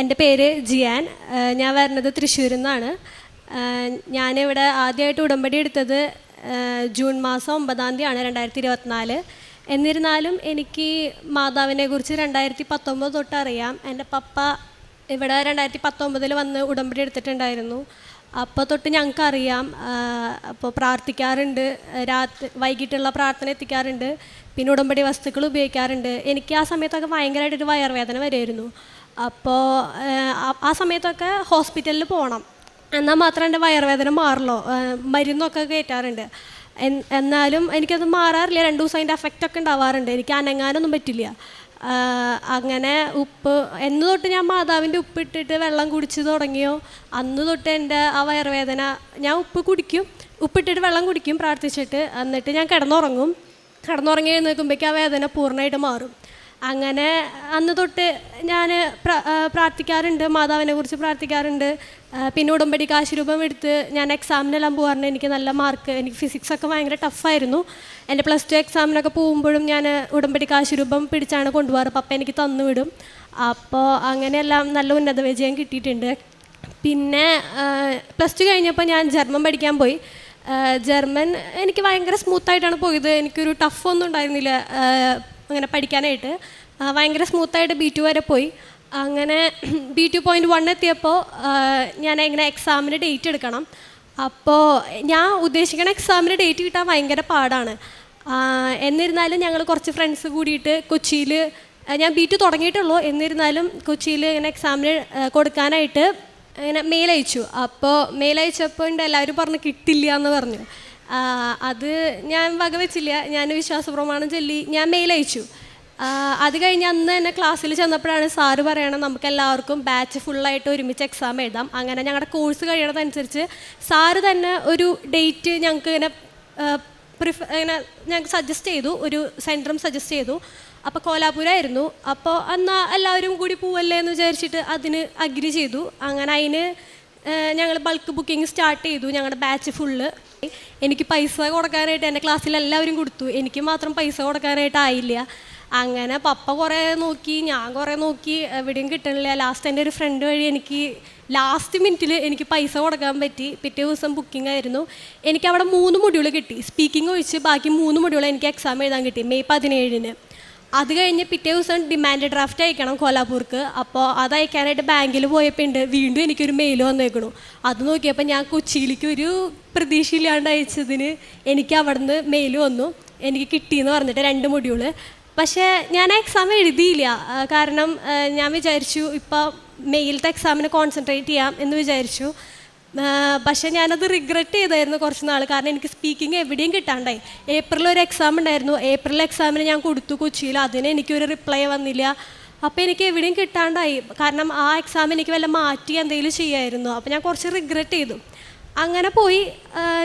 എന്റെ പേര് ജിയാൻ. ഞാൻ വരുന്നത് തൃശ്ശൂരിൽ നിന്നാണ്. ഞാനിവിടെ ആദ്യമായിട്ട് ഉടമ്പടി എടുത്തത് ജൂൺ മാസം ഒമ്പതാം തീയതിയാണ് രണ്ടായിരത്തി ഇരുപത്തിനാല് എന്നിരുന്നാലും എനിക്ക് മാതാവിനെ കുറിച്ച് രണ്ടായിരത്തി പത്തൊമ്പത് തൊട്ട് അറിയാം. എന്റെ പപ്പ ഇവിടെ രണ്ടായിരത്തി പത്തൊമ്പതിൽ വന്ന് ഉടമ്പടി എടുത്തിട്ടുണ്ടായിരുന്നു. അപ്പോൾ തൊട്ട് ഞങ്ങൾക്കറിയാം അപ്പോൾ പ്രാർത്ഥിക്കാറുണ്ട്. രാത്രി വൈകിട്ടുള്ള പ്രാർത്ഥന എത്തിക്കാറുണ്ട്. പിന്നെ ഉടമ്പടി വസ്തുക്കൾ ഉപയോഗിക്കാറുണ്ട്. എനിക്ക് ആ സമയത്തൊക്കെ ഭയങ്കരമായിട്ടൊരു വയറുവേദന വരുമായിരുന്നു അപ്പോൾ ആ സമയത്തൊക്കെ ഹോസ്പിറ്റലിൽ പോകണം എന്നാൽ മാത്രം എന്റെ വയറുവേദന മാറുള്ളൂ. മരുന്നൊക്കെ കയറ്റാറുണ്ട്. എന്നാലും എനിക്കത് മാറാറില്ല. രണ്ട് ദിവസം അതിന്റെ എഫക്റ്റ് ഒക്കെ ഉണ്ടാവാറുണ്ട്. എനിക്ക് അനങ്ങാനൊന്നും പറ്റില്ല. അങ്ങനെ ഉപ്പ് എന്ന് തൊട്ട് ഞാൻ മാതാവിന്റെ ഉപ്പ് ഇട്ടിട്ട് വെള്ളം കുടിച്ച് തുടങ്ങിയോ അന്ന് തൊട്ട് എന്റെ ആ വയറുവേദന ഞാൻ ഉപ്പ് കുടിക്കും. ഉപ്പിട്ടിട്ട് വെള്ളം കുടിക്കും പ്രാർത്ഥിച്ചിട്ട്. എന്നിട്ട് ഞാൻ കിടന്നുറങ്ങും. കിടന്നുറങ്ങി എഴുന്നേൽക്കുമ്പോഴേക്കും ആ വേദന പൂർണമായിട്ട് മാറും. അങ്ങനെ അന്ന് തൊട്ട് ഞാൻ പ്രാർത്ഥിക്കാറുണ്ട് മാതാവിനെ കുറിച്ച് പ്രാർത്ഥിക്കാറുണ്ട്. പിന്നെ ഉടമ്പടി കാശുരൂപം എടുത്ത് ഞാൻ എക്സാമിനെല്ലാം പോകാറുണ്ട്. എനിക്ക് നല്ല മാർക്ക് എനിക്ക് ഫിസിക്സ് ഒക്കെ ഭയങ്കര ടഫായിരുന്നു എന്റെ പ്ലസ് ടു എക്സാമിനൊക്കെ പോകുമ്പോഴും ഞാൻ ഉടമ്പടി കാശുരൂപം പിടിച്ചാണ് കൊണ്ടുപോകാറ്. പപ്പ എനിക്ക് തന്നു വിടും. അപ്പോൾ അങ്ങനെയെല്ലാം നല്ല ഉന്നത വിജയം കിട്ടിയിട്ടുണ്ട്. പിന്നെ പ്ലസ് ടു കഴിഞ്ഞപ്പോൾ ഞാൻ ജർമ്മൻ പഠിക്കാൻ പോയി. ജർമ്മൻ എനിക്ക് ഭയങ്കര സ്മൂത്തായിട്ടാണ് പോയത്. എനിക്കൊരു ടഫ് ഒന്നും ഉണ്ടായിരുന്നില്ല. അങ്ങനെ പഠിക്കാനായിട്ട്. ഭയങ്കര സ്മൂത്തായിട്ട് ബി ടു വരെ പോയി. അങ്ങനെ ബി ടു പോയിന്റ് വൺ എത്തിയപ്പോൾ ഞാൻ എങ്ങനെ എക്സാമിന് ഡേറ്റ് എടുക്കണം. അപ്പോൾ ഞാൻ ഉദ്ദേശിക്കുന്ന എക്സാമിന് ഡേറ്റ് കിട്ടാൻ ഭയങ്കര പാടാണ്. എന്നിരുന്നാലും ഞങ്ങൾ കുറച്ച് ഫ്രണ്ട്സ് കൂടിയിട്ട് കൊച്ചിയിൽ ഞാൻ ബി ടു തുടങ്ങിയിട്ടുള്ളൂ. എന്നിരുന്നാലും കൊച്ചിയിൽ ഇങ്ങനെ എക്സാമിന് കൊടുക്കാനായിട്ട് ഇങ്ങനെ മെയിൽ അയച്ചു. അപ്പോൾ മെയിൽ അയച്ചപ്പോൾ എല്ലാവരും പറഞ്ഞു കിട്ടില്ല എന്ന് പറഞ്ഞു. അത് ഞാൻ വകവെച്ചില്ല. ഞാൻ വിശ്വാസപ്രമാണം ചൊല്ലി ഞാൻ മെയിൽ അയച്ചു. അത് കഴിഞ്ഞ് അന്ന് തന്നെ ക്ലാസ്സിൽ ചെന്നപ്പോഴാണ് സാറ് പറയണം നമുക്ക് എല്ലാവർക്കും ബാച്ച് ഫുള്ളായിട്ട് ഒരുമിച്ച് എക്സാം എഴുതാം. അങ്ങനെ ഞങ്ങളുടെ കോഴ്സ് കഴിയണതനുസരിച്ച് സാറ് തന്നെ ഒരു ഡേറ്റ് ഞങ്ങൾക്ക് ഇങ്ങനെ പ്രിഫ ഇങ്ങനെ ഞങ്ങൾക്ക് സജസ്റ്റ് ചെയ്തു. ഒരു സെന്ററും സജസ്റ്റ് ചെയ്തു. അപ്പോൾ കോലാപുരമായിരുന്നു അപ്പോൾ എന്നാൽ എല്ലാവരും കൂടി പോവല്ലേ എന്ന് വിചാരിച്ചിട്ട് അതിന് അഗ്രി ചെയ്തു. അങ്ങനെ അതിന് ഞങ്ങൾ ബൾക്ക് ബുക്കിംഗ് സ്റ്റാർട്ട് ചെയ്തു ഞങ്ങളുടെ ബാച്ച് ഫുള്ള് എനിക്ക് പൈസ കൊടുക്കാനായിട്ട് എന്റെ ക്ലാസ്സിൽ എല്ലാവരും കൊടുത്തു. എനിക്ക് മാത്രം പൈസ കൊടുക്കാനായിട്ട് ആയില്ല. അങ്ങനെ പപ്പ കുറേ നോക്കി ഞാൻ കുറേ നോക്കി എവിടെയും കിട്ടണില്ല. ലാസ്റ്റ് എന്റെ ഒരു ഫ്രണ്ട് വഴി എനിക്ക് ലാസ്റ്റ് മിനിറ്റിൽ എനിക്ക് പൈസ കൊടുക്കാൻ പറ്റി. പിറ്റേ ദിവസം ബുക്കിംഗ് ആയിരുന്നു. എനിക്ക് അവിടെ മൂന്ന് മൊഡ്യൂൾ കിട്ടി. സ്പീക്കിംഗ് ഒഴിച്ച് ബാക്കി മൂന്ന് മൊഡ്യൂൾ എനിക്ക് എക്സാം എഴുതാൻ കിട്ടി. മെയ് പതിനേഴിന്. അത് കഴിഞ്ഞ് പിറ്റേ ദിവസം ഡിമാൻഡ് ഡ്രാഫ്റ്റ് അയക്കണം കോലാപൂർക്ക്. അപ്പോൾ അത് അയക്കാനായിട്ട് ബാങ്കിൽ പോയപ്പോൾ ഉണ്ട്. വീണ്ടും എനിക്കൊരു മെയിൽ വന്നേക്കണു. അത് നോക്കിയപ്പോൾ ഞാൻ കൊച്ചിയിലേക്ക് ഒരു പ്രതീക്ഷയില്ലാണ്ട് അയച്ചതിന് എനിക്ക് അവിടുന്ന് മെയിൽ വന്നു. എനിക്ക് കിട്ടിയെന്ന് പറഞ്ഞിട്ട് രണ്ട് മൊഡ്യൂൾ പക്ഷേ ഞാൻ എക്സാം എഴുതിയില്ല. കാരണം ഞാൻ വിചാരിച്ചു ഇപ്പോൾ മെയിലത്തെ എക്സാമിന് കോൺസെൻട്രേറ്റ് ചെയ്യാം എന്ന് വിചാരിച്ചു. പക്ഷേ ഞാനത് റിഗ്രറ്റ് ചെയ്തായിരുന്നു കുറച്ച് നാൾ കാരണം എനിക്ക് സ്പീക്കിംഗ് എവിടെയും കിട്ടാണ്ടായി. ഏപ്രിൽ ഒരു എക്സാം ഉണ്ടായിരുന്നു. ഏപ്രിൽ എക്സാമിന് ഞാൻ കൊടുത്തു കൊച്ചിയിൽ. അതിന് എനിക്കൊരു റിപ്ലൈ വന്നില്ല. അപ്പോൾ എനിക്ക് എവിടെയും കിട്ടാണ്ടായി. കാരണം ആ എക്സാം എനിക്ക് വല്ല മാറ്റി എന്തെങ്കിലും ചെയ്യായിരുന്നു. അപ്പോൾ ഞാൻ കുറച്ച് റിഗ്രറ്റ് ചെയ്തു. അങ്ങനെ പോയി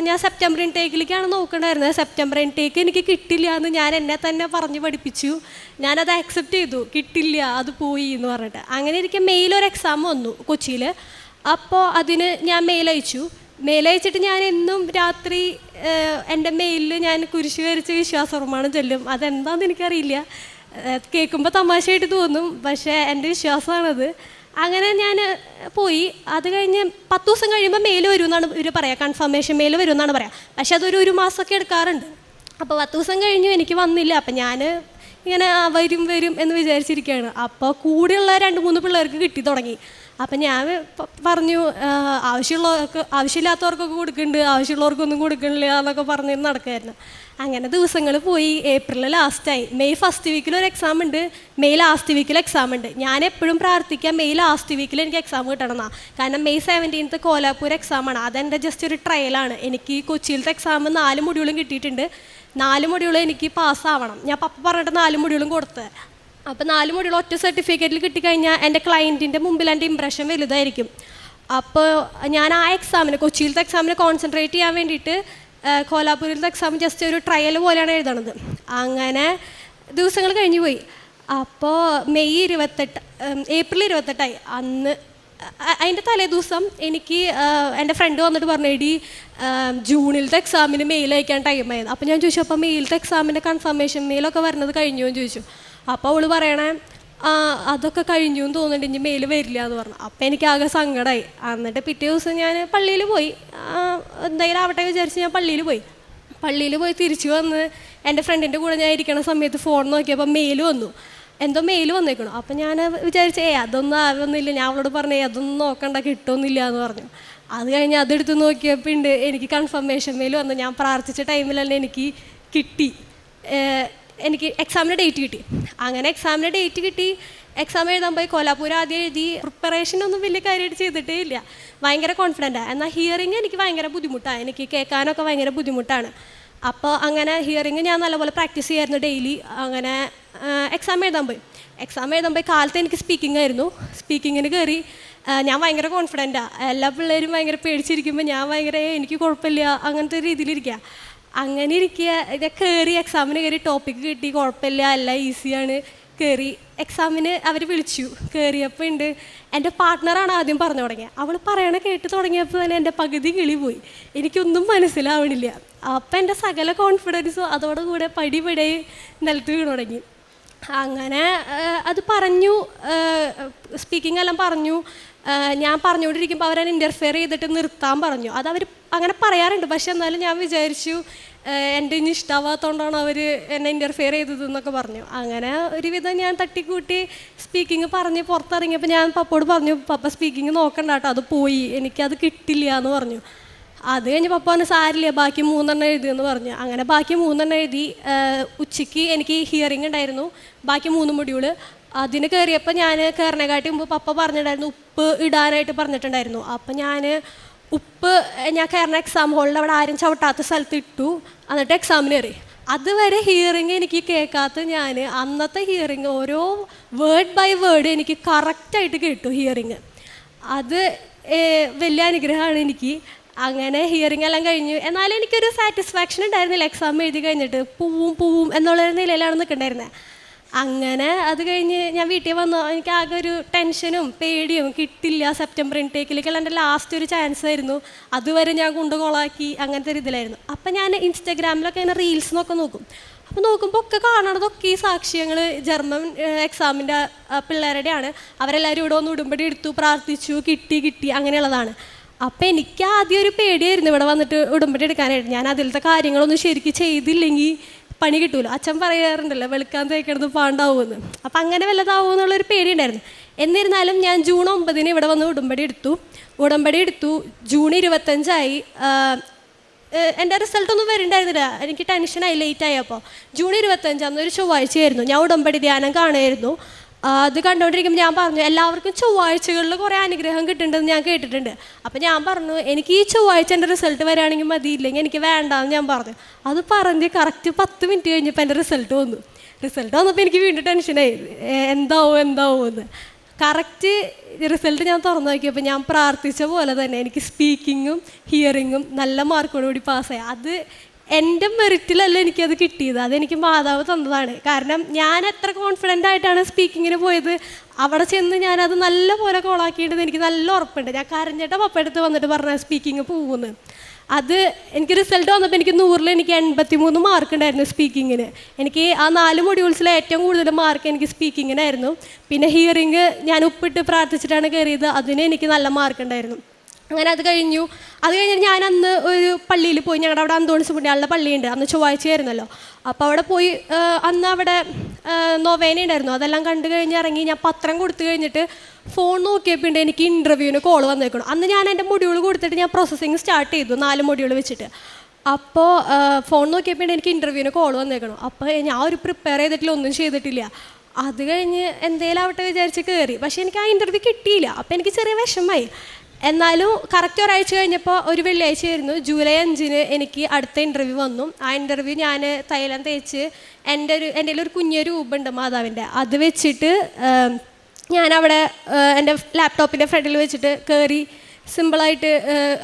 ഞാൻ സെപ്റ്റംബർ ഇൻടേക്കിലേക്കാണ് നോക്കണ്ടായിരുന്നത്. സെപ്റ്റംബർ ഇൻടേക്ക് എനിക്ക് കിട്ടില്ല എന്ന് ഞാൻ എന്നെ തന്നെ പറഞ്ഞ് പഠിപ്പിച്ചു. ഞാനത് ആക്സെപ്റ്റ് ചെയ്തു. കിട്ടില്ല അത് പോയി എന്ന് പറഞ്ഞിട്ട്. അങ്ങനെ എനിക്ക് മെയിൽ ഒരു എക്സാം വന്നു കൊച്ചിയിൽ അപ്പോൾ അതിന് ഞാൻ മെയിൽ അയച്ചിട്ട് ഞാൻ എന്നും രാത്രി എന്റെ മെയിലിൽ ഞാൻ കുരിശ് വരച്ച് വിശ്വാസപ്രമാണം ചൊല്ലും. അതെന്താണെന്ന് എനിക്കറിയില്ല. കേൾക്കുമ്പോൾ തമാശയായിട്ട് തോന്നും പക്ഷേ എന്റെ വിശ്വാസമാണത്. അങ്ങനെ ഞാൻ പോയി. അത് കഴിഞ്ഞ് പത്ത് ദിവസം കഴിയുമ്പോൾ മെയിൽ വരുമെന്നാണ് ഇവർ പറയുക കൺഫർമേഷൻ മെയിൽ വരുമെന്നാണ് പറയുക പക്ഷേ അതൊരു ഒരു മാസമൊക്കെ എടുക്കാറുണ്ട്. അപ്പോൾ പത്ത് ദിവസം കഴിഞ്ഞു എനിക്ക് വന്നില്ല. അപ്പം ഞാൻ ഇങ്ങനെ വരും വരും എന്ന് വിചാരിച്ചിരിക്കുകയാണ് അപ്പോൾ കൂടെയുള്ള രണ്ട് മൂന്ന് പിള്ളേർക്ക് കിട്ടി തുടങ്ങി. അപ്പം ഞാൻ പറഞ്ഞു ആവശ്യമുള്ളവർക്ക് ആവശ്യമില്ലാത്തവർക്കൊക്കെ കൊടുക്കുന്നുണ്ട് ആവശ്യമുള്ളവർക്കൊന്നും കൊടുക്കണില്ല എന്നൊക്കെ പറഞ്ഞ് നടക്കുമായിരുന്നു അങ്ങനെ ദിവസങ്ങൾ പോയി ഏപ്രിൽ ലാസ്റ്റായി മെയ് ഫസ്റ്റ് വീക്കിൽ ഒരു എക്സാം ഉണ്ട്. മെയ് ലാസ്റ്റ് വീക്കിൽ എക്സാം ഉണ്ട്. ഞാൻ എപ്പോഴും പ്രാർത്ഥിക്കാം മെയ് ലാസ്റ്റ് വീക്കിൽ എനിക്ക് എക്സാം കിട്ടണം എന്നാ കാരണം മെയ് സെവന്റീൻത്ത് കോലാപ്പൂർ എക്സാമാണ് അതെന്റെ ജസ്റ്റ് ഒരു ട്രയലാണ് എനിക്ക് കൊച്ചിയിലത്തെ എക്സാം നാല് മൊഡ്യൂളും കിട്ടിയിട്ടുണ്ട്. നാല് മൊഡ്യൂളും എനിക്ക് പാസ്സാവണം ഞാൻ പപ്പ പറഞ്ഞിട്ട് നാല് മൊഡ്യൂളും കൊടുത്തത് അപ്പോൾ നാല് മുടിയുള്ള ഒറ്റ സർട്ടിഫിക്കറ്റിൽ കിട്ടിക്കഴിഞ്ഞാൽ എന്റെ ക്ലയന്റിന്റെ മുമ്പിൽ എന്റെ ഇമ്പ്രഷൻ വലുതായിരിക്കും. അപ്പോൾ ഞാൻ ആ എക്സാമിന് കൊച്ചിയിലത്തെ എക്സാമിന് കോൺസെൻട്രേറ്റ് ചെയ്യാൻ വേണ്ടിയിട്ട് കോലാപൂരിലത്തെ എക്സാം ജസ്റ്റ് ഒരു ട്രയൽ പോലെയാണ് എഴുതണത്. അങ്ങനെ ദിവസങ്ങൾ കഴിഞ്ഞു പോയി. അപ്പോൾ മെയ് ഇരുപത്തെട്ട് ഏപ്രിൽ ഇരുപത്തെട്ടായി. അന്ന് അതിന്റെ തലേ ദിവസം എനിക്ക് എന്റെ ഫ്രണ്ട് വന്നിട്ട് പറഞ്ഞു എടി ജൂണിലത്തെ എക്സാമിന് മെയിൽ അയക്കാൻ ടൈമായിരുന്നു അപ്പോൾ ഞാൻ ചോദിച്ചു അപ്പോൾ മെയിലത്തെ എക്സാമിന്റെ കൺഫർമേഷൻ മെയിലൊക്കെ വരുന്നത് കഴിഞ്ഞു? എന്ന് ചോദിച്ചു. അപ്പോൾ അവൾ പറയണേ അതൊക്കെ കഴിഞ്ഞു എന്ന് തോന്നുന്നുണ്ട് ഇനി മേൽ വരില്ല എന്ന് പറഞ്ഞു. അപ്പം എനിക്ക് ആകെ സങ്കടമായി എന്നിട്ട് പിറ്റേ ദിവസം ഞാൻ പള്ളിയിൽ പോയി. എന്തായാലും ആവട്ടെ വിചാരിച്ച് ഞാൻ പള്ളിയിൽ പോയി. പള്ളിയിൽ പോയി തിരിച്ചു വന്ന് എന്റെ ഫ്രണ്ടിന്റെ കൂടെ ഞാൻ ഇരിക്കണ സമയത്ത് ഫോൺ നോക്കിയപ്പോൾ മെയിൽ വന്നു. എന്തോ മെയിൽ വന്നേക്കണു. അപ്പം ഞാൻ വിചാരിച്ചു ഏ അതൊന്നും ആവുന്നില്ല. ഞാൻ അവളോട് പറഞ്ഞേ അതൊന്നും നോക്കണ്ട കിട്ടുമെന്നില്ല എന്ന് പറഞ്ഞു. അത് കഴിഞ്ഞ് അതെടുത്ത് നോക്കിയപ്പോൾ ഉണ്ട് എനിക്ക് കൺഫർമേഷൻ മെയിൽ വന്നു. ഞാൻ പ്രാർത്ഥിച്ച തന്നെ എനിക്ക് കിട്ടി. എനിക്ക് എക്സാമിന് ഡേറ്റ് കിട്ടി. അങ്ങനെ എക്സാമിന് ഡേറ്റ് കിട്ടി. എക്സാം എഴുതാൻ പോയി കോലാപൂർ ആദ്യം എഴുതി. പ്രിപ്പറേഷൻ ഒന്നും വലിയ കാര്യമായിട്ട് ചെയ്തിട്ടേ ഇല്ല. ഭയങ്കര കോൺഫിഡന്റാണ് എന്നാൽ ഹിയറിങ് എനിക്ക് ഭയങ്കര ബുദ്ധിമുട്ടാണ്. എനിക്ക് കേൾക്കാനൊക്കെ ഭയങ്കര ബുദ്ധിമുട്ടാണ്. അപ്പോൾ അങ്ങനെ ഹിയറിങ് ഞാൻ നല്ലപോലെ പ്രാക്ടീസ് ചെയ്യായിരുന്നു ഡെയിലി അങ്ങനെ എക്സാം എഴുതാൻ പോയി. എക്സാം എഴുതാൻ പോയി കാലത്ത് എനിക്ക് സ്പീക്കിംഗ് ആയിരുന്നു. സ്പീക്കിങ്ങിന് കയറി ഞാൻ ഭയങ്കര കോൺഫിഡന്റാണ് എല്ലാ പിള്ളേരും ഭയങ്കര പേടിച്ചിരിക്കുമ്പോൾ ഞാൻ ഭയങ്കര എനിക്ക് കുഴപ്പമില്ല അങ്ങനത്തെ രീതിയിലിരിക്കുക അങ്ങനെ ഇരിക്കുക ഇത് കയറി എക്സാമിന് കയറി ടോപ്പിക്ക് കിട്ടി കുഴപ്പമില്ല എല്ലാം ഈസിയാണ് കയറി എക്സാമിന് അവർ വിളിച്ചു. കയറിയപ്പോൾ ഉണ്ട് എന്റെ പാർട്ട്ണറാണ് ആദ്യം പറഞ്ഞു തുടങ്ങിയത് അവൾ പറയണ കേട്ട് തുടങ്ങിയപ്പോൾ തന്നെ എന്റെ പകുതി കിളി പോയി. എനിക്കൊന്നും മനസ്സിലാവണില്ല. അപ്പം എന്റെ സകല കോൺഫിഡൻസും അതോടുകൂടെ പടിപടി പടി നിലത്ത് വീണ് തുടങ്ങി. അങ്ങനെ അത് പറഞ്ഞു സ്പീക്കിംഗ് എല്ലാം പറഞ്ഞു. ഞാൻ പറഞ്ഞുകൊണ്ടിരിക്കുമ്പോൾ അവരെന്നെ ഇന്റർഫിയർ ചെയ്തിട്ട് നിർത്താൻ പറഞ്ഞു. അത് അവർ അങ്ങനെ പറയാറുണ്ട്. പക്ഷെ എന്നാലും ഞാൻ വിചാരിച്ചു എന്റെ ഇനി ഇഷ്ടമാവാത്തതുകൊണ്ടാണ് അവർ എന്നെ ഇന്റർഫിയർ ചെയ്തത് എന്നൊക്കെ പറഞ്ഞു. അങ്ങനെ ഒരുവിധം ഞാൻ തട്ടിക്കൂട്ടി സ്പീക്കിംഗ് പറഞ്ഞ് പുറത്തിറങ്ങിയപ്പോൾ ഞാൻ പപ്പോട് പറഞ്ഞു പപ്പ സ്പീക്കിംഗ് നോക്കണ്ട കേട്ടോ. അത് പോയി. എനിക്കത് കിട്ടില്ല എന്ന് പറഞ്ഞു. അത് കഴിഞ്ഞ് പപ്പ സാരില്ല ബാക്കി മൂന്നെണ്ണം എഴുതി എന്ന് പറഞ്ഞു. അങ്ങനെ ബാക്കി മൂന്നെണ്ണം എഴുതി ഉച്ചയ്ക്ക് എനിക്ക് ഹിയറിംഗ് ഉണ്ടായിരുന്നു. ബാക്കി മൂന്ന് മൊഡ്യൂൾ അതിന് കയറിയപ്പോൾ ഞാൻ കയറിനെക്കാട്ടി മുമ്പ് പപ്പ പറഞ്ഞിട്ടുണ്ടായിരുന്നു ഉപ്പ് ഇടാനായിട്ട് പറഞ്ഞിട്ടുണ്ടായിരുന്നു. അപ്പം ഞാൻ ഉപ്പ് ഞാൻ കയറുന്ന എക്സാം ഹോളിൽ അവിടെ ആരും ചവിട്ടാത്ത സ്ഥലത്ത് ഇട്ടു. എന്നിട്ട് എക്സാമിന് കയറി അതുവരെ ഹിയറിങ് എനിക്ക് കേൾക്കാത്ത ഞാൻ അന്നത്തെ ഹിയറിങ് ഓരോ വേർഡ് ബൈ വേർഡ് എനിക്ക് കറക്റ്റായിട്ട് കേട്ടു ഹിയറിങ് അത് വലിയ അനുഗ്രഹമാണ് എനിക്ക്. അങ്ങനെ ഹിയറിംഗ് എല്ലാം കഴിഞ്ഞു. എന്നാലും എനിക്കൊരു സാറ്റിസ്ഫാക്ഷൻ ഉണ്ടായിരുന്നില്ല. എക്സാം എഴുതി കഴിഞ്ഞിട്ട് പൂവും പൂവും എന്നുള്ളൊരു നിലയിലാണ് നിൽക്കണ്ടായിരുന്നത് അങ്ങനെ അത് കഴിഞ്ഞ് ഞാൻ വീട്ടിൽ വന്നു. എനിക്ക് ആകെ ഒരു ടെൻഷനും പേടിയും കിട്ടില്ല സെപ്റ്റംബർ ഇൻടേക്കിലേക്കുള്ള എന്റെ ലാസ്റ്റ് ഒരു ചാൻസ് ആയിരുന്നു. അതുവരെ ഞാൻ കൊണ്ടു കൊളാക്കി അങ്ങനത്തെ ഒരു ഇതിലായിരുന്നു. അപ്പം ഞാൻ ഇൻസ്റ്റാഗ്രാമിലൊക്കെ ഇങ്ങനെ റീൽസ് നോക്കെ നോക്കും. അപ്പോൾ നോക്കുമ്പോൾ ഒക്കെ കാണണതൊക്കെ ഈ സാക്ഷ്യങ്ങൾ ജർമ്മൻ എക്സാമിന്റെ പിള്ളേരുടെയാണ്. അവരെല്ലാവരും ഇവിടെ ഒന്ന് ഉടുമ്പടി എടുത്തു പ്രാർത്ഥിച്ചു കിട്ടി കിട്ടി അങ്ങനെയുള്ളതാണ്. അപ്പം എനിക്ക് ആദ്യം ഒരു പേടിയായിരുന്നു ഇവിടെ വന്നിട്ട് ഉടുമ്പടി എടുക്കാനായിട്ട്. ഞാൻ അതിലത്തെ കാര്യങ്ങളൊന്നും ശരിക്കും ചെയ്തില്ലെങ്കിൽ പണി കിട്ടൂല. അച്ഛൻ പറയാറുണ്ടല്ലോ വെളുക്കാൻ തേക്കണത് പാണ്ടാവുമെന്ന് അപ്പം അങ്ങനെ വല്ലതാവൂ എന്നുള്ളൊരു പേടിയുണ്ടായിരുന്നു. എന്നിരുന്നാലും ഞാൻ ജൂൺ ഒമ്പതിന് ഇവിടെ വന്ന് ഉടമ്പടി എടുത്തു. ഉടമ്പടി എടുത്തു. ജൂൺ ഇരുപത്തഞ്ചായി എന്റെ റിസൾട്ടൊന്നും വരുന്നുണ്ടായിരുന്നില്ല എനിക്ക് ടെൻഷനായി ലേറ്റ് ആയപ്പോൾ ജൂൺ ഇരുപത്തഞ്ചാം ഒരു ചൊവ്വാഴ്ചയായിരുന്നു. ഞാൻ ഉടമ്പടി ധ്യാനം കാണുമായിരുന്നു അത് കണ്ടുകൊണ്ടിരിക്കുമ്പോൾ ഞാൻ പറഞ്ഞു എല്ലാവർക്കും ചൊവ്വാഴ്ചകളിൽ കുറേ അനുഗ്രഹം കിട്ടുന്നുണ്ടെന്ന് ഞാൻ കേട്ടിട്ടുണ്ട്. അപ്പം ഞാൻ പറഞ്ഞു എനിക്ക് ഈ ചൊവ്വാഴ്ച എന്റെ റിസൾട്ട് വരികയാണെങ്കിൽ മതി ഇല്ലെങ്കിൽ എനിക്ക് വേണ്ടാന്ന് ഞാൻ പറഞ്ഞു. അത് പറഞ്ഞ് കറക്റ്റ് പത്ത് മിനിറ്റ് കഴിഞ്ഞപ്പോൾ എന്റെ റിസൾട്ട് വന്നു. റിസൾട്ട് വന്നപ്പോൾ എനിക്ക് വീണ്ടും ടെൻഷനായി എന്താവും എന്താവും എന്ന്. കറക്റ്റ് റിസൾട്ട് ഞാൻ തുറന്നു നോക്കിയപ്പോൾ ഞാൻ പ്രാർത്ഥിച്ച പോലെ തന്നെ എനിക്ക് സ്പീക്കിങ്ങും ഹിയറിങ്ങും നല്ല മാർക്കോടുകൂടി പാസ്സായി അത് എന്റെ മെറിറ്റിലല്ല എനിക്കത് കിട്ടിയത്. അതെനിക്ക് മാതാവ് തന്നതാണ്. കാരണം ഞാൻ എത്ര കോൺഫിഡന്റ് ആയിട്ടാണ് സ്പീക്കിങ്ങിന് പോയത്. അവിടെ ചെന്ന് ഞാനത് നല്ല പോലെ കോളാക്കിയിട്ട് എനിക്ക് നല്ല ഉറപ്പുണ്ട്. ഞാൻ കരഞ്ഞിട്ട് പപ്പടുത്ത് വന്നിട്ട് പറഞ്ഞ സ്പീക്കിങ് പോകുന്നു അത് എനിക്ക് റിസൾട്ട് വന്നപ്പോൾ എനിക്ക് നൂറിൽ എനിക്ക് എൺപത്തി മൂന്ന് മാർക്ക് ഉണ്ടായിരുന്നു സ്പീക്കിങ്ങിന് എനിക്ക് ആ നാല് മൊഡ്യൂൾസിലെ ഏറ്റവും കൂടുതൽ മാർക്ക് എനിക്ക് സ്പീക്കിങ്ങിനായിരുന്നു പിന്നെ ഹിയറിങ് ഞാൻ ഉപ്പിട്ട് പ്രാർത്ഥിച്ചിട്ടാണ് കയറിയത് അതിന് എനിക്ക് നല്ല മാർക്ക് ഉണ്ടായിരുന്നു. അങ്ങനെ അത് കഴിഞ്ഞു. അത് കഴിഞ്ഞ് ഞാൻ അന്ന് ഒരു പള്ളിയിൽ പോയി. ഞങ്ങളുടെ അവിടെ അന്തോണിസ് പുണ്യാളുടെ പള്ളിയുണ്ട്. അന്ന് ചൊവ്വാഴ്ചയായിരുന്നല്ലോ അപ്പോൾ അവിടെ പോയി അന്ന് അവിടെ നൊവേന ഉണ്ടായിരുന്നു. അതെല്ലാം കണ്ടു കഴിഞ്ഞ് ഇറങ്ങി ഞാൻ പത്രം കൊടുത്തു കഴിഞ്ഞിട്ട് ഫോൺ നോക്കിയപ്പോൾ എനിക്ക് ഇന്റർവ്യൂവിന് കോൾ വന്നേക്കണം. അന്ന് ഞാൻ എന്റെ മൊഡ്യൂൾ കൊടുത്തിട്ട് ഞാൻ പ്രോസസ്സിങ് സ്റ്റാർട്ട് ചെയ്തു നാല് മൊഡ്യൂൾ വെച്ചിട്ട്. അപ്പോൾ ഫോൺ നോക്കിയപ്പോൾ എനിക്ക് ഇന്റർവ്യൂവിന് കോൾ വന്നേക്കണം. അപ്പോൾ ഞാൻ ഒരു പ്രിപ്പയർ ചെയ്തിട്ടില്ല ഒന്നും ചെയ്തിട്ടില്ല. അത് കഴിഞ്ഞ് എന്തേലും ആവട്ടെ വിചാരിച്ച് കയറി പക്ഷേ എനിക്ക് ആ ഇന്റർവ്യൂ കിട്ടിയില്ല. അപ്പോൾ എനിക്ക് ചെറിയ വിഷമമായി. എന്നാലും കറക്റ്റ് ഒരാഴ്ച കഴിഞ്ഞപ്പോൾ ഒരു വെള്ളിയാഴ്ച ആയിരുന്നു. ജൂലൈ അഞ്ചിന് എനിക്ക് അടുത്ത ഇന്റർവ്യൂ വന്നു. ആ ഇന്റർവ്യൂ ഞാൻ തൈലം തേച്ച് എന്റെ ഒരു എന്റെ ഒരു കുഞ്ഞൊരു രൂപമുണ്ട് മാതാവിന്റെ. അത് വെച്ചിട്ട് ഞാനവിടെ എന്റെ ലാപ്ടോപ്പിന്റെ ഫ്രണ്ടിൽ വെച്ചിട്ട് കയറി സിമ്പിളായിട്ട്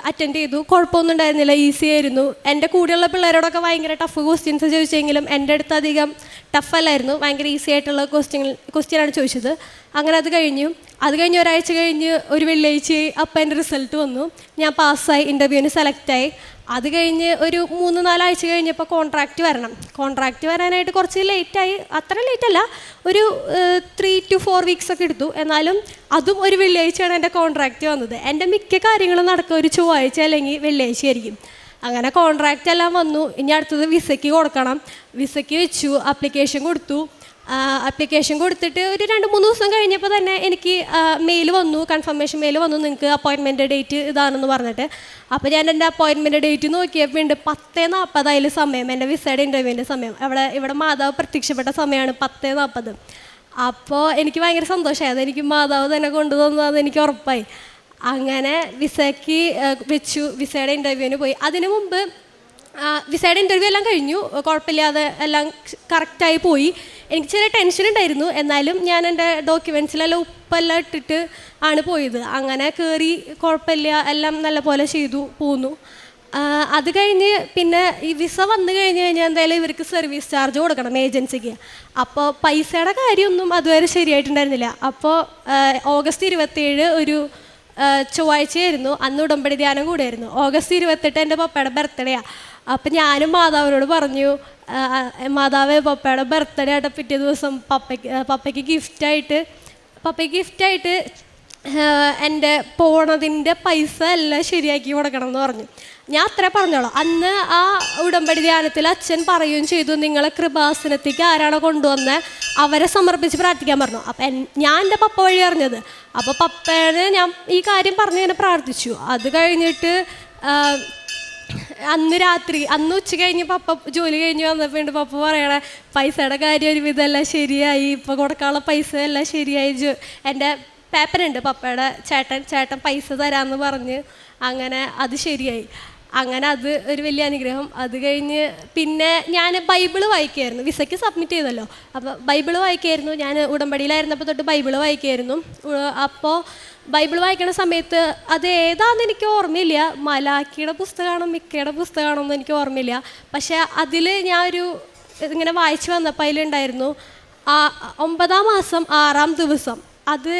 അറ്റൻഡ് ചെയ്തു. കുഴപ്പമൊന്നും ഉണ്ടായിരുന്നില്ല. ഈസി ആയിരുന്നു. എന്റെ കൂടെയുള്ള പിള്ളേരോടൊക്കെ ഭയങ്കര ടഫ് ക്വസ്റ്റ്യൻസ് ചോദിച്ചെങ്കിലും എന്റെ അടുത്ത് അധികം ടഫ് അല്ലായിരുന്നു. ഭയങ്കര ഈസി ആയിട്ടുള്ള ക്വസ്റ്റ്യൻ ക്വസ്റ്റ്യനാണ് ചോദിച്ചത്. അങ്ങനെ അത് കഴിഞ്ഞു. അത് കഴിഞ്ഞ് ഒരാഴ്ച കഴിഞ്ഞ് ഒരു വെള്ളിയാഴ്ച അപ്പം എന്റെ റിസൾട്ട് വന്നു. ഞാൻ പാസ്സായി ഇന്റർവ്യൂവിന് സെലക്റ്റായി അത് കഴിഞ്ഞ് ഒരു മൂന്ന് നാലാഴ്ച കഴിഞ്ഞപ്പോൾ കോൺട്രാക്റ്റ് വരണം. കോൺട്രാക്റ്റ് വരാനായിട്ട് കുറച്ച് ലേറ്റായി അത്ര ലേറ്റല്ല ഒരു ത്രീ ടു ഫോർ വീക്സ് ഒക്കെ എടുത്തു. എന്നാലും അതും ഒരു വെള്ളിയാഴ്ചയാണ് എന്റെ കോൺട്രാക്റ്റ് വന്നത്. എന്റെ മിക്ക കാര്യങ്ങളും നടക്കുക ഒരു ചൊവ്വാഴ്ച അല്ലെങ്കിൽ വെള്ളിയാഴ്ച ആയിരിക്കും. അങ്ങനെ കോൺട്രാക്റ്റ് എല്ലാം വന്നു. ഇനി അടുത്തത് വിസയ്ക്ക് കൊടുക്കണം. വിസയ്ക്ക് വെച്ചു. അപ്ലിക്കേഷൻ കൊടുത്തു. ആപ്ലിക്കേഷൻ കൊടുത്തിട്ട് ഒരു രണ്ട് മൂന്ന് ദിവസം കഴിഞ്ഞപ്പോൾ തന്നെ എനിക്ക് മെയിൽ വന്നു കൺഫർമേഷൻ മെയിൽ വന്നു നിങ്ങൾക്ക് അപ്പോയിൻമെന്റ് ഡേറ്റ് ഇതാണെന്ന് പറഞ്ഞിട്ട്. അപ്പോൾ ഞാൻ എന്റെ അപ്പോയിൻമെന്റ് ഡേറ്റ് നോക്കിയപ്പോൾ ഉണ്ട് പത്ത് നാൽപ്പതായാലും സമയം എന്റെ വിസയുടെ ഇന്റർവ്യൂവിന്റെ സമയം. അവിടെ ഇവിടെ മാതാവ് പ്രത്യക്ഷപ്പെട്ട സമയമാണ് പത്ത് നാൽപ്പത് അപ്പോൾ എനിക്ക് ഭയങ്കര സന്തോഷമായി. അതെനിക്ക് മാതാവ് തന്നെ കൊണ്ടുതന്നു അതെനിക്ക് ഉറപ്പായി. അങ്ങനെ വിസയ്ക്ക് വെച്ചു വിസയുടെ ഇന്റർവ്യൂവിന് പോയി. അതിനു മുമ്പ് വിസയുടെ ഇന്റർവ്യൂ എല്ലാം കഴിഞ്ഞു. കുഴപ്പമില്ലാതെ എല്ലാം കറക്റ്റായി പോയി. എനിക്ക് ചെറിയ ടെൻഷൻ ഉണ്ടായിരുന്നു. എന്നാലും ഞാൻ എന്റെ ഡോക്യുമെൻസിലെല്ലാം ഉപ്പെല്ലാം ഇട്ടിട്ട് ആണ് പോയത്. അങ്ങനെ കയറി കുഴപ്പമില്ല. എല്ലാം നല്ലപോലെ ചെയ്തു പോന്നു. അത് കഴിഞ്ഞ് പിന്നെ ഈ വിസ വന്നു കഴിഞ്ഞ് കഴിഞ്ഞാൽ എന്തായാലും ഇവർക്ക് സർവീസ് ചാർജ് കൊടുക്കണം ഏജൻസിക്ക് അപ്പോൾ പൈസയുടെ കാര്യമൊന്നും അതുവരെ ശരിയായിട്ടുണ്ടായിരുന്നില്ല. അപ്പോൾ ഓഗസ്റ്റ് ഇരുപത്തേഴ് ഒരു ചൊവ്വാഴ്ചയായിരുന്നു. അന്ന് ഉടമ്പടി ധ്യാനം കൂടിയായിരുന്നു. ഓഗസ്റ്റ് ഇരുപത്തെട്ട് എന്റെ പപ്പയുടെ ബർത്ത്ഡേയാണ് അപ്പം ഞാനും മാതാവിനോട് പറഞ്ഞു മാതാവ് പപ്പയുടെ ബർത്ത്ഡേ ആയിട്ട് പിറ്റേ ദിവസം പപ്പയ്ക്ക് പപ്പയ്ക്ക് ഗിഫ്റ്റായിട്ട് പപ്പയ്ക്ക് ഗിഫ്റ്റായിട്ട് എന്റെ പോണതിന്റെ പൈസ എല്ലാം ശരിയാക്കി കൊടുക്കണം എന്ന് പറഞ്ഞു. ഞാൻ അത്ര പറഞ്ഞോളാം. അന്ന് ആ ഉടമ്പടി ധ്യാനത്തിൽ അച്ഛൻ പറയുകയും ചെയ്തു നിങ്ങളെ കൃപാസനത്തേക്ക് ആരാണോ കൊണ്ടുവന്ന് അവരെ സമർപ്പിച്ച് പ്രാർത്ഥിക്കാൻ പറഞ്ഞു. അപ്പം ഞാൻ എന്റെ പപ്പ വഴി അറിഞ്ഞത്. അപ്പോൾ പപ്പേനെ ഞാൻ ഈ കാര്യം പറഞ്ഞു ഇങ്ങനെ പ്രാർത്ഥിച്ചു. അത് കഴിഞ്ഞിട്ട് അന്ന് രാത്രി അന്ന് ഉച്ച കഴിഞ്ഞ് പപ്പ ജോലി കഴിഞ്ഞ് വന്നപ്പോൾ ഉണ്ട് പപ്പ പറയണേ പൈസയുടെ കാര്യം ഒരുവിധം എല്ലാം ശരിയായി ഇപ്പോൾ കൊടുക്കാനുള്ള പൈസ എല്ലാം ശരിയായി എന്റെ പേപ്പറുണ്ട് പപ്പയുടെ. ചേട്ടൻ ചേട്ടൻ പൈസ തരാമെന്ന് പറഞ്ഞ് അങ്ങനെ അത് ശരിയായി. അങ്ങനെ അത് ഒരു വലിയ അനുഗ്രഹം. അത് കഴിഞ്ഞ് പിന്നെ ഞാൻ ബൈബിൾ വായിക്കുമായിരുന്നു വിസയ്ക്ക് സബ്മിറ്റ് ചെയ്തല്ലോ. അപ്പോൾ ബൈബിൾ വായിക്കുമായിരുന്നു ഞാൻ ഉടമ്പടിയിലായിരുന്നപ്പോൾ തൊട്ട് ബൈബിൾ വായിക്കുമായിരുന്നു അപ്പോൾ ബൈബിൾ വായിക്കുന്ന സമയത്ത് അത് ഏതാണെന്ന് എനിക്ക് ഓർമ്മയില്ല. മലാക്കിയുടെ പുസ്തകമാണോ മിക്കയുടെ പുസ്തകമാണോ എന്ന് എനിക്ക് ഓർമ്മയില്ല. പക്ഷേ അതിൽ ഞാൻ ഒരു ഇങ്ങനെ വായിച്ചു വന്നപ്പോൾ അതിലുണ്ടായിരുന്നു ആ ഒമ്പതാം മാസം ആറാം ദിവസം. അത്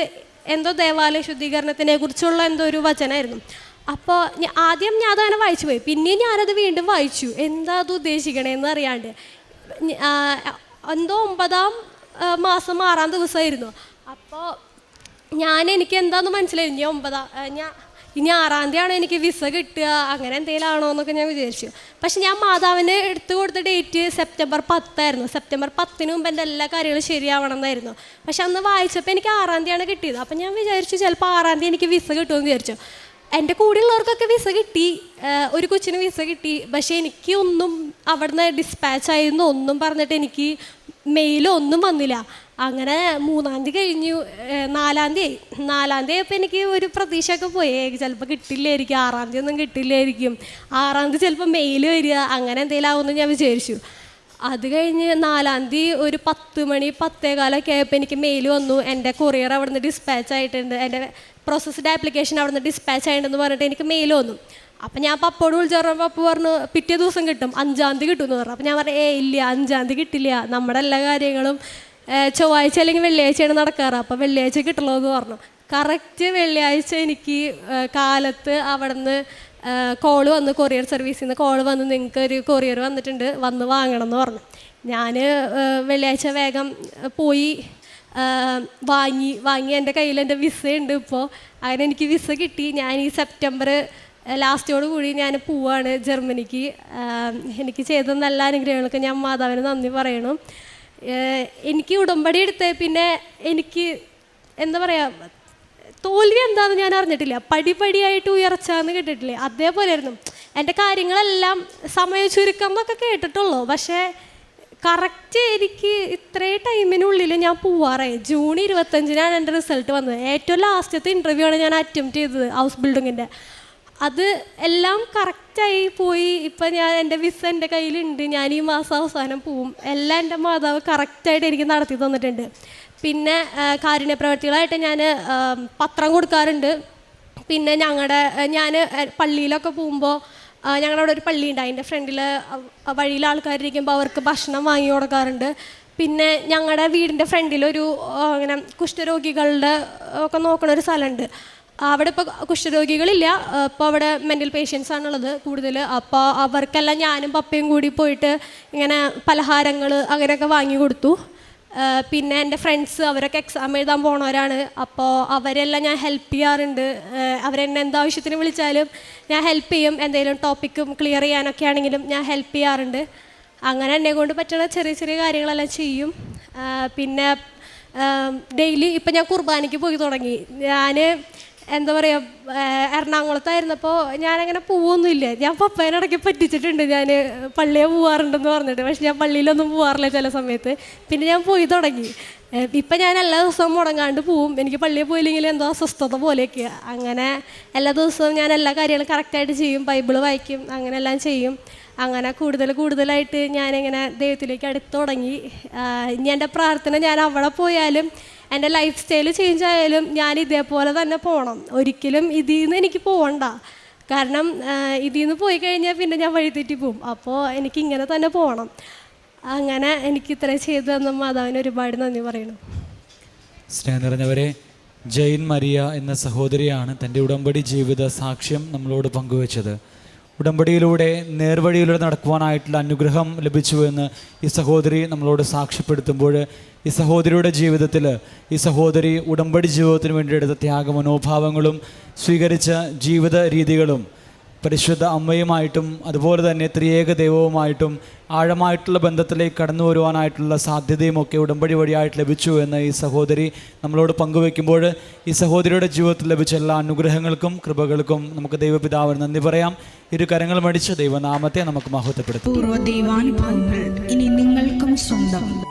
എന്തോ ദേവാലയ ശുദ്ധീകരണത്തിനെ കുറിച്ചുള്ള എന്തോ ഒരു വചനമായിരുന്നു അപ്പോൾ ആദ്യം ഞാൻ അതങ്ങനെ വായിച്ചു പോയി. പിന്നെയും ഞാനത് വീണ്ടും വായിച്ചു. എന്താ അത് ഉദ്ദേശിക്കണേന്ന് അറിയാണ്ട്. എന്തോ ഒമ്പതാം മാസം ആറാം ദിവസമായിരുന്നു അപ്പോൾ ഞാൻ എനിക്ക് എന്താന്ന് മനസ്സിലായി? ഞാൻ ഒമ്പതാം ഞാൻ ഇനി ആറാം തീയതിയാണോ എനിക്ക് വിസ കിട്ടുക അങ്ങനെ എന്തെങ്കിലും ആണോ എന്നൊക്കെ ഞാൻ വിചാരിച്ചു. പക്ഷെ ഞാൻ മാതാവിന് എടുത്തു കൊടുത്ത ഡേറ്റ് സെപ്റ്റംബർ പത്തായിരുന്നു. സെപ്റ്റംബർ പത്തിന് മുമ്പ് എന്റെ എല്ലാ കാര്യങ്ങളും ശരിയാവണം എന്നായിരുന്നു പക്ഷെ അന്ന് വായിച്ചപ്പോൾ എനിക്ക് ആറാം തീയതിയാണ് കിട്ടിയത്. അപ്പം ഞാൻ വിചാരിച്ചു ചിലപ്പോൾ ആറാം തീയതി എനിക്ക് വിസ കിട്ടുമെന്ന് വിചാരിച്ചു. എന്റെ കൂടെയുള്ളവർക്കൊക്കെ വിസ കിട്ടി ഒരു കൊച്ചിന് വിസ കിട്ടി. പക്ഷേ എനിക്ക് ഒന്നും അവിടുന്ന് ഡിസ്പാച്ച് ആയിരുന്നു. ഒന്നും പറഞ്ഞിട്ട് എനിക്ക് മെയിലൊന്നും വന്നില്ല. അങ്ങനെ മൂന്നാം തീയതി കഴിഞ്ഞു. നാലാം തീയതി നാലാം തീയതി ആയപ്പോൾ എനിക്ക് ഒരു പ്രതീക്ഷയൊക്കെ പോയി. ചിലപ്പോൾ കിട്ടില്ലായിരിക്കും. ആറാം തീയതി ഒന്നും കിട്ടില്ലായിരിക്കും. ആറാം തീയതി ചിലപ്പോൾ മെയിൽ വരിക. അങ്ങനെ എന്തെങ്കിലും ആവുമെന്ന് ഞാൻ വിചാരിച്ചു. അത് കഴിഞ്ഞ് നാലാം തീയതി ഒരു പത്ത് മണി പത്തേകാലൊക്കെ ആയപ്പോൾ എനിക്ക് മെയിൽ വന്നു. എന്റെ കൊറിയർ അവിടുന്ന് ഡിസ്പാച്ച് ആയിട്ടുണ്ട്. എന്റെ പ്രോസസ്ഡ് ആപ്ലിക്കേഷൻ അവിടെ നിന്ന് ഡിസ്പാച്ച് ആയിട്ടുണ്ടെന്ന് പറഞ്ഞിട്ട് എനിക്ക് മെയിൽ വന്നു. അപ്പം ഞാൻ പപ്പോട് വിളിച്ചു പറഞ്ഞപ്പോൾ പപ്പ പറഞ്ഞു പിറ്റേ ദിവസം കിട്ടും. അഞ്ചാം തീയതി കിട്ടും എന്ന് പറഞ്ഞു. അപ്പം ഞാൻ പറഞ്ഞു ഏ ഇല്ല. അഞ്ചാം തീയതി കിട്ടില്ല. നമ്മുടെ എല്ലാ കാര്യങ്ങളും ചൊവ്വാഴ്ച അല്ലെങ്കിൽ വെള്ളിയാഴ്ചയാണ് നടക്കാറ്. അപ്പം വെള്ളിയാഴ്ച എന്ന് പറഞ്ഞു. കറക്റ്റ് വെള്ളിയാഴ്ച എനിക്ക് കാലത്ത് കാലത്ത് അവിടുന്ന് കോൾ വന്ന് കൊറിയർ സർവീസിൽ നിന്ന് കോൾ വന്ന് നിങ്ങൾക്ക് ഒരു കൊറിയർ വന്നിട്ടുണ്ട്. വന്ന് വാങ്ങണം എന്ന് പറഞ്ഞു ഞാൻ വെള്ളിയാഴ്ച വേഗം പോയി വാങ്ങി വാങ്ങി. എന്റെ കയ്യിൽ എന്റെ വിസ ഉണ്ട് ഇപ്പോൾ അങ്ങനെ എനിക്ക് വിസ കിട്ടി. ഞാൻ ഈ സെപ്റ്റംബർ ലാസ്റ്റോട് കൂടി ഞാൻ പോവാണ് ജർമ്മനിക്ക്. എനിക്ക് ചെയ്ത നല്ല അനുഗ്രഹങ്ങൾക്ക് ഞാൻ മാതാവിന് നന്ദി പറയണം. എനിക്ക് ഉടമ്പടി എടുത്ത് പിന്നെ എനിക്ക് എന്താ പറയുക തോൽവി എന്താണെന്ന് ഞാൻ അറിഞ്ഞിട്ടില്ല. പടിപടിയായിട്ട് ഉയർച്ച എന്ന് കേട്ടിട്ടില്ലേ? അതേപോലെയായിരുന്നു. എന്റെ കാര്യങ്ങളെല്ലാം സമയ ചുരുക്കം എന്നൊക്കെ കേട്ടിട്ടുള്ളൂ. പക്ഷേ കറക്റ്റ് എനിക്ക് ഇത്രേ ടൈമിനുള്ളിൽ ഞാൻ പോവാറായി. ജൂൺ ഇരുപത്തഞ്ചിനാണ് എന്റെ റിസൾട്ട് വന്നത്. ഏറ്റവും ലാസ്റ്റത്തെ ഇന്റർവ്യൂ ആണ് ഞാൻ അറ്റംപ്റ്റ് ചെയ്തത് ഹൗസ് ബിൽഡിങ്ങിന്റെ അത് എല്ലാം കറക്റ്റായി പോയി. ഇപ്പം ഞാൻ എന്റെ വിസ എന്റെ കയ്യിലുണ്ട്. ഞാൻ ഈ മാസം അവസാനം പോവും. എല്ലാം എന്റെ മാതാവ് കറക്റ്റായിട്ട് എനിക്ക് നടത്തി തന്നിട്ടുണ്ട്. പിന്നെ കാരുണ്യ പ്രവർത്തികളായിട്ട് ഞാൻ പത്രം കൊടുക്കാറുണ്ട്. പിന്നെ ഞങ്ങളുടെ ഞാൻ പള്ളിയിലൊക്കെ പോകുമ്പോൾ ഞങ്ങളുടെ അവിടെ ഒരു പള്ളി ഉണ്ട്. അതിന്റെ ഫ്രണ്ടിൽ വഴിയിൽ ആൾക്കാരിരിക്കുമ്പോൾ അവർക്ക് ഭക്ഷണം വാങ്ങി കൊടുക്കാറുണ്ട്. പിന്നെ ഞങ്ങളുടെ വീടിന്റെ ഫ്രണ്ടിലൊരു ആ, ഇങ്ങനെ കുഷ്ഠരോഗികളുടെ ഒക്കെ നോക്കണ ഒരു സ്ഥലമുണ്ട്. അവിടെ ഇപ്പോൾ കുഷ്ഠരോഗികളില്ല. ഇപ്പോൾ അവിടെ മെന്റൽ പേഷ്യൻസ് ആണുള്ളത് കൂടുതൽ. അപ്പോൾ അവർക്കെല്ലാം ഞാനും പപ്പയും കൂടി പോയിട്ട് ഇങ്ങനെ പലഹാരങ്ങൾ അങ്ങനെയൊക്കെ വാങ്ങി കൊടുത്തു. പിന്നെ എന്റെ ഫ്രണ്ട്സ് അവരൊക്കെ എക്സാം എഴുതാൻ പോണവരാണ്. അപ്പോൾ അവരെല്ലാം ഞാൻ ഹെൽപ്പ് ചെയ്യാറുണ്ട്. അവരെന്നെ എന്താവശ്യത്തിന് വിളിച്ചാലും ഞാൻ ഹെൽപ്പ് ചെയ്യും. എന്തെങ്കിലും ടോപ്പിക്കും ക്ലിയർ ചെയ്യാനൊക്കെ ആണെങ്കിലും ഞാൻ ഹെൽപ്പ് ചെയ്യാറുണ്ട്. അങ്ങനെ എന്നെ കൊണ്ട് പറ്റുന്ന ചെറിയ ചെറിയ കാര്യങ്ങളെല്ലാം ചെയ്യും. പിന്നെ ഡെയിലി ഇപ്പം ഞാൻ കുർബാനയ്ക്ക് പോയി തുടങ്ങി. ഞാൻ എന്താ പറയുക എറണാകുളത്തായിരുന്നപ്പോൾ ഞാനങ്ങനെ പോവൊന്നുമില്ല. ഞാൻ പപ്പേനിടയ്ക്ക് പറ്റിച്ചിട്ടുണ്ട്. ഞാൻ പള്ളിയെ പോവാറുണ്ടെന്ന് പറഞ്ഞിട്ട്. പക്ഷെ ഞാൻ പള്ളിയിലൊന്നും പോവാറില്ല ചില സമയത്ത്. പിന്നെ ഞാൻ പോയി തുടങ്ങി. ഇപ്പം ഞാൻ എല്ലാ ദിവസവും മുടങ്ങാണ്ട് പോവും. എനിക്ക് പള്ളിയിൽ പോയില്ലെങ്കിൽ എന്തോ അസ്വസ്ഥത പോലെയൊക്കെ അങ്ങനെ എല്ലാ ദിവസവും ഞാൻ എല്ലാ കാര്യങ്ങളും കറക്റ്റായിട്ട് ചെയ്യും. ബൈബിൾ വായിക്കും. അങ്ങനെ എല്ലാം ചെയ്യും. അങ്ങനെ കൂടുതൽ കൂടുതലായിട്ട് ഞാനിങ്ങനെ ദൈവത്തിലേക്ക് അടുത്ത് തുടങ്ങി. ഇനി എന്റെ പ്രാർത്ഥന ഞാൻ അവിടെ പോയാലും എന്റെ ലൈഫ് സ്റ്റൈൽ ചേഞ്ച് ആയാലും ഞാൻ ഇതേപോലെ തന്നെ പോകണം ഒരിക്കലും ഇതിൽ നിന്ന് എനിക്ക് പോകണ്ട കാരണം ഇതിൽ നിന്ന് പോയി കഴിഞ്ഞാൽ പിന്നെ ഞാൻ വഴിതെറ്റി പോകും അപ്പോൾ എനിക്ക് ഇങ്ങനെ തന്നെ പോകണം അങ്ങനെ എനിക്ക് ഇത്രയും ചെയ്തു തന്ന മാതാവിന് ഒരുപാട് നന്ദി പറയണം സ്നേഹം നിറഞ്ഞവരെ ജെയിൻ മരിയ എന്ന സഹോദരിയാണ് തന്റെ ഉടമ്പടി ജീവിത സാക്ഷ്യം നമ്മളോട് പങ്കുവച്ചത്. ഉടമ്പടിയിലൂടെ നേർവഴിയിലൂടെ നടക്കുവാനായിട്ടുള്ള അനുഗ്രഹം ലഭിച്ചു എന്ന് ഈ സഹോദരി നമ്മളോട് സാക്ഷ്യപ്പെടുത്തുമ്പോൾ ഈ സഹോദരിയുടെ ജീവിതത്തിൽ ഈ സഹോദരി ഉടമ്പടി ജീവിതത്തിന് വേണ്ടി എടുത്ത ത്യാഗ മനോഭാവങ്ങളും സ്വീകരിച്ച ജീവിത രീതികളും പരിശുദ്ധ അമ്മയുമായിട്ടും അതുപോലെ തന്നെ ത്രിയേക ദൈവവുമായിട്ടും ആഴമായിട്ടുള്ള ബന്ധത്തിലേക്ക് കടന്നു വരുവാനായിട്ടുള്ള സാധ്യതയും ഒക്കെ ഉടമ്പടി വഴിയായിട്ട് ലഭിച്ചു എന്ന് ഈ സഹോദരി നമ്മളോട് പങ്കുവെക്കുമ്പോൾ ഈ സഹോദരിയുടെ ജീവിതത്തിൽ ലഭിച്ച എല്ലാ അനുഗ്രഹങ്ങൾക്കും കൃപകൾക്കും നമുക്ക് ദൈവപിതാവിന് നന്ദി പറയാം. ഇരു കരങ്ങൾ മടിച്ച് ദൈവനാമത്തെ നമുക്ക് മഹത്വപ്പെടുത്തും. പൂർവ ഇനി നിങ്ങൾക്കും സ്വന്തം.